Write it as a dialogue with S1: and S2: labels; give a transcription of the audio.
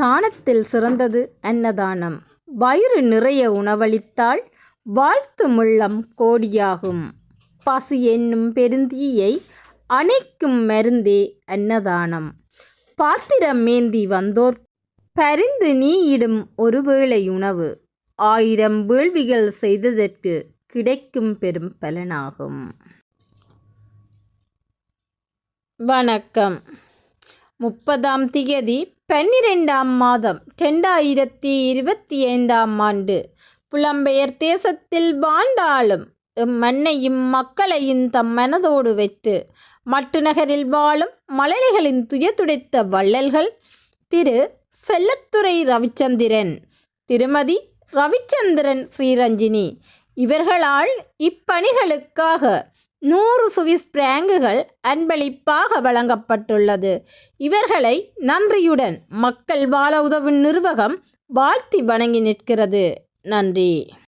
S1: தானத்தில் சிறந்தது அன்னதானம். வயிறு நிறைய உணவளித்தால் வாழ்த்து முள்ளம் கோடியாகும். பசி என்னும் பெருந்தீயை அணைக்கும் மருந்தே அன்னதானம். பாத்திரம் மேந்தி வந்தோர் பரிந்து நீயிடும் ஒருவேளை உணவு. ஆயிரம் வேள்விகள் செய்ததற்கு கிடைக்கும் பெரும் பலனாகும். வணக்கம். முப்பதாம் திகதி பன்னிரெண்டாம் மாதம் ரெண்டாயிரத்தி இருபத்தி ஐந்தாம் ஆண்டு. புலம்பெயர் தேசத்தில் வாழ்ந்தாலும் இம்மண்ணையும் மக்களையும் தம் மனதோடு வைத்து மட்டு நகரில் வாழும் மழலைகளின் துயதுடைத்த வள்ளல்கள் திரு செல்லத்துறை ரவிச்சந்திரன் திருமதி ரவிச்சந்திரன் ஸ்ரீரஞ்சினி இவர்களால் இப்பணிகளுக்காக நூறு சுவிஸ் பிராங்குகள் அன்பளிப்பாக வழங்கப்பட்டுள்ளது. இவர்களை நன்றியுடன் மக்கள் வாழ உதவும் நிர்வாகம் வாழ்த்தி வணங்கி நிற்கிறது. நன்றி.